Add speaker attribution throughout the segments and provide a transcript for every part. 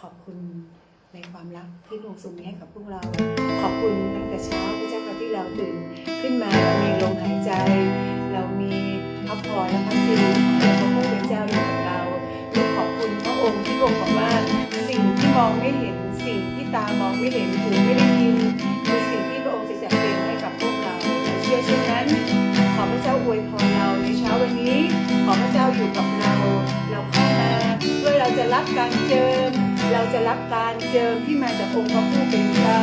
Speaker 1: ขอบคุณในความรักที่พระองค์ทรงมีให้กับพวกเรา ขอบคุณตั้งแต่เช้าพระเจ้าค่ะที่เราตื่นขึ้นมาเรามีลมหายใจ เรามีพระพรและพระสิริของพระผู้เป็นเจ้าอยู่กับเราเราขอบคุณพระองค์ที่พระองค์บอกว่า สิ่งที่มองไม่เห็นสิ่งที่ตามองไม่เห็นหูไม่ได้ยินคือสิ่งที่พระองค์จะจัดเตรียมให้กับพวกเราเชื่อเช่นนั้น ขอพระเจ้าอวยพรเราในเช้าวันนี้ ขอพระเจ้าอยู่กับเรา จะรับการเจิม เราจะรับการเจิมที่มาจากองค์พระผู้เป็นเจ้า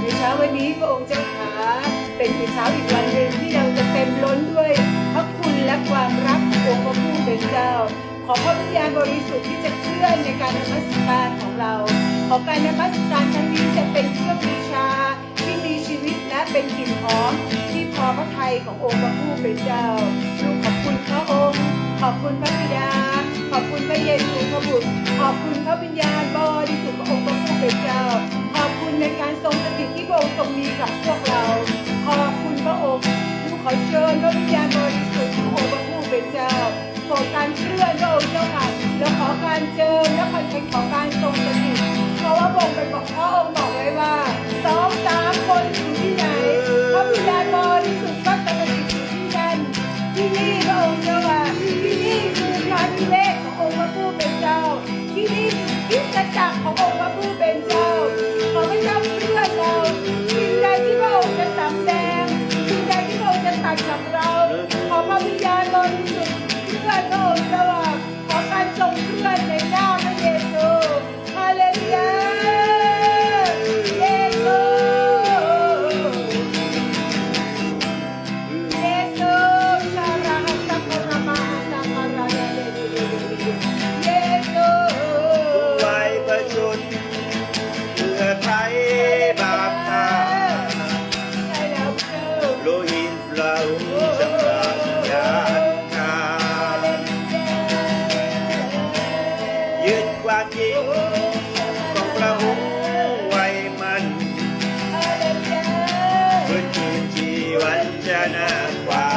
Speaker 1: ในเช้าวันนี้พระองค์เจ้าขาเป็นอีกเช้าอีกวันหนึ่งที่เราจะเต็มล้นด้วยพระคุณและความรักขององค์พระผู้เป็นเจ้า ขอพระวิญญาณบริสุทธิ์ที่จะเคลื่อนในการนมัสการของเรา ขอการนมัสการครั้งนี้จะเป็นเครื่องบูชาที่มีชีวิตและเป็นกลิ่นหอมที่พอพระทัยขององค์พระผู้เป็นเจ้าลูกขอบคุณพระองค์ ขอบคุณพระบิดา ขอบคุณพระเยซูพระบุตรขอบคุณพระวิญญาณบริสุทธิ์ขององค์พระผู้เป็นเจ้า ขอบคุณในการทรงสถิตที่พระองค์ทรงมีกับพวกเรา ขอบคุณพระองค์ลูกขอเชิญพระวิญญาณบริสุทธิ์ขององค์พระผู้เป็นเจ้าขอการเคลื่อนพระองค์เจ้าค่ะและขอการเจิมและขอขอการทรงสถิตเพราะว่าพระองค์เป็นบอกพระองค์บอกไว้ว่า วั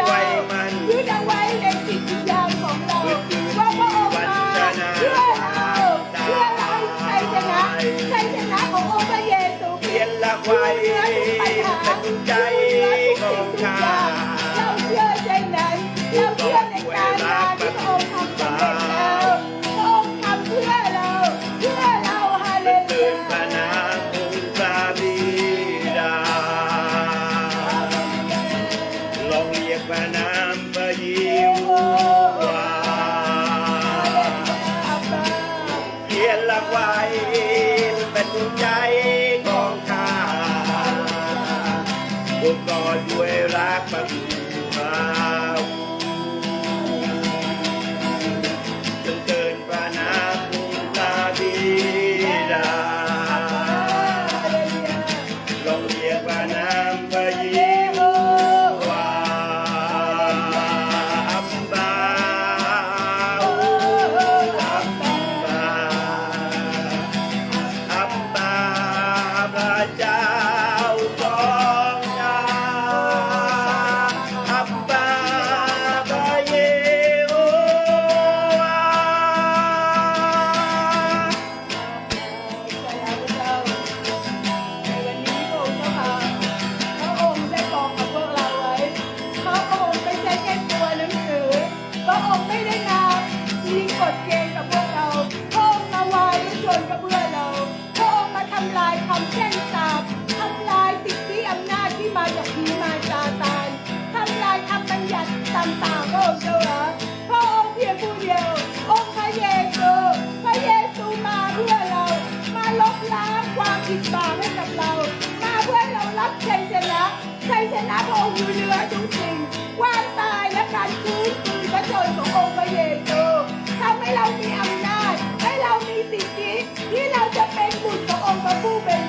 Speaker 1: ยึดเอา
Speaker 2: ไว้
Speaker 1: ใน
Speaker 2: จิตวิญญาณของ
Speaker 1: เราว่าพระองค์มาเพื่อเราเพื่อเรา
Speaker 2: ชั
Speaker 1: ชนะชัชนะขององค์พระเยซูคริ
Speaker 2: นือ
Speaker 1: ทุ
Speaker 2: กปั
Speaker 1: ญหา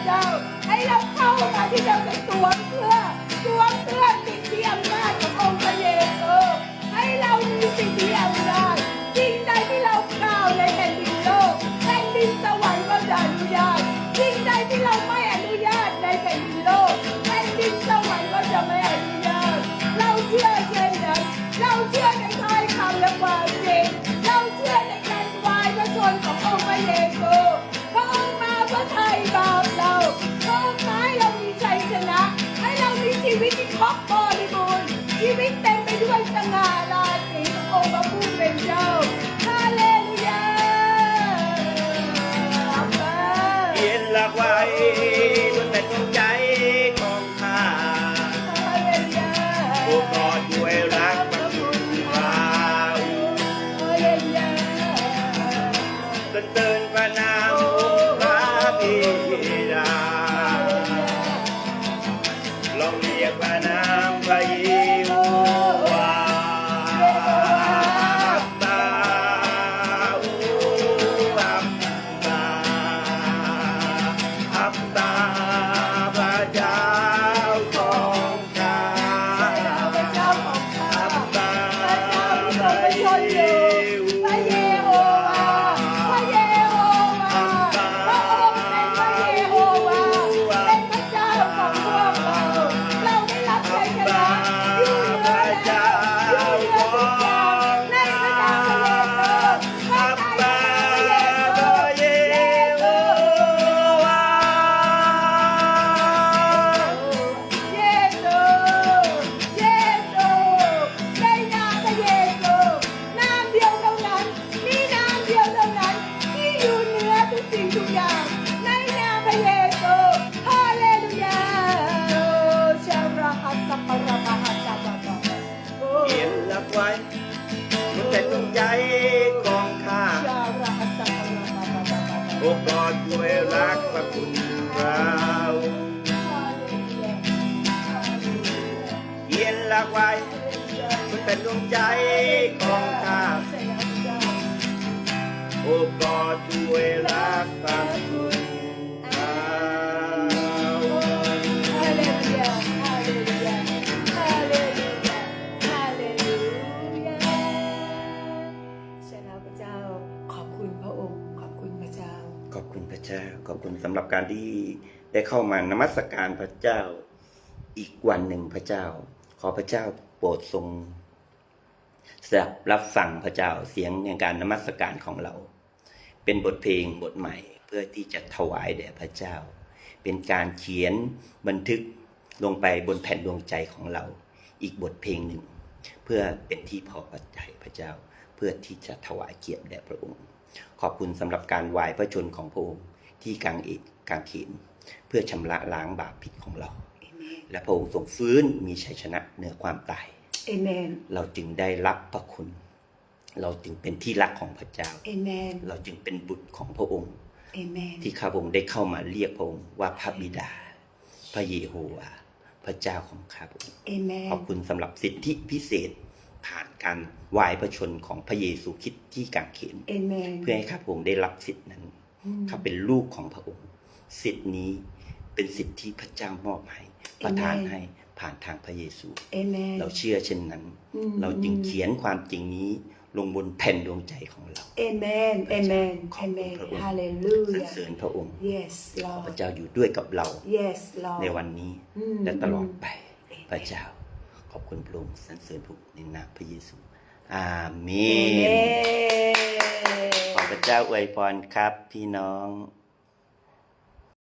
Speaker 1: จ้า ให้เราเข้ามาที่เจ้าจะสวเพื่อสวมเพื่อติดเทียม but that ากไว้คุณเป็น
Speaker 2: ดวงใจของข้าโอ้กอดช่วยรักฟังคุณขอบ
Speaker 1: คุณพระเจ้า ขอบ
Speaker 2: คุณสำหรับการที่ได้เข้ามานมัสการพระเจ้าอีกวันหนึ่งพระเจ้า ขอพระเจ้าโปรดทรงรับรับฟังพระเจ้าเสียงในการนมัสการของเรา เป็นบทเพลงบทใหม่เพื่อที่จะถวายแด่พระเจ้า เป็นการเขียนบันทึกลงไปบนแผ่นดวงใจของเรา อีกบทเพลงหนึ่ง เพื่อเป็นที่พอพระทัยพระเจ้า เพื่อที่จะถวายเกียรติแด่พระองค์ ขอบคุณสำหรับการวายพระชนของพระองค์ที่กางเอกกางเขนเพื่อชำระล้างบาปผิดของเรา และพระองค์ทรงฟื้นมีชัยชนะเหนือความตาย
Speaker 1: เอเมน
Speaker 2: เราจึงได้รับพระคุณ เราจึงเป็นที่รักของพระเจ้า
Speaker 1: เอเมน
Speaker 2: เราจึงเป็นบุตรของพระองค์
Speaker 1: เอเมน
Speaker 2: ที่ข้าพระองค์ได้เข้ามาเรียกพระองค์ว่าพระบิดา พระเยโฮวาห์พระเจ้าของข้าพระองค์
Speaker 1: เอเมน
Speaker 2: ขอบคุณสำหรับสิทธิพิเศษผ่านการวายพระชนของพระเยซูคริสต์ที่กางเขน
Speaker 1: เอเมน
Speaker 2: เพื่อให้ข้าพระองค์ได้รับสิทธินั้น
Speaker 1: อืม
Speaker 2: ข้าเป็นลูกของพระองค์ สิทธินี้เป็นสิทธิที่พระเจ้ามอบให้ ประทาน
Speaker 1: Amen
Speaker 2: ให้ผ่านทางพระเยซู
Speaker 1: เอเมน
Speaker 2: เราเชื่อเช่นนั้น
Speaker 1: อืม
Speaker 2: เราจึงเขียนความจริงนี้ลงบนแผ่นดวงใจของเรา
Speaker 1: เอเมนเอเมน
Speaker 2: ข
Speaker 1: เอ
Speaker 2: อบ
Speaker 1: เม
Speaker 2: คุณ
Speaker 1: น
Speaker 2: พระองค์
Speaker 1: ฮาเลลู
Speaker 2: สรร
Speaker 1: ยา
Speaker 2: เสริญพระองค์
Speaker 1: yes
Speaker 2: พ
Speaker 1: Lord
Speaker 2: ระเจ้าอยู่ด้วยกับเรา
Speaker 1: yes Lord
Speaker 2: ในวันนี้
Speaker 1: อืม
Speaker 2: และตลอดไป
Speaker 1: อืม
Speaker 2: พระเจ้า ขอบคุณพระองค์สรรเสริญพระองค์ในนามพระเยซู อาเม
Speaker 1: เอเม
Speaker 2: น
Speaker 1: น
Speaker 2: ขอพระเจ้าอวยพรครับพี่น้อง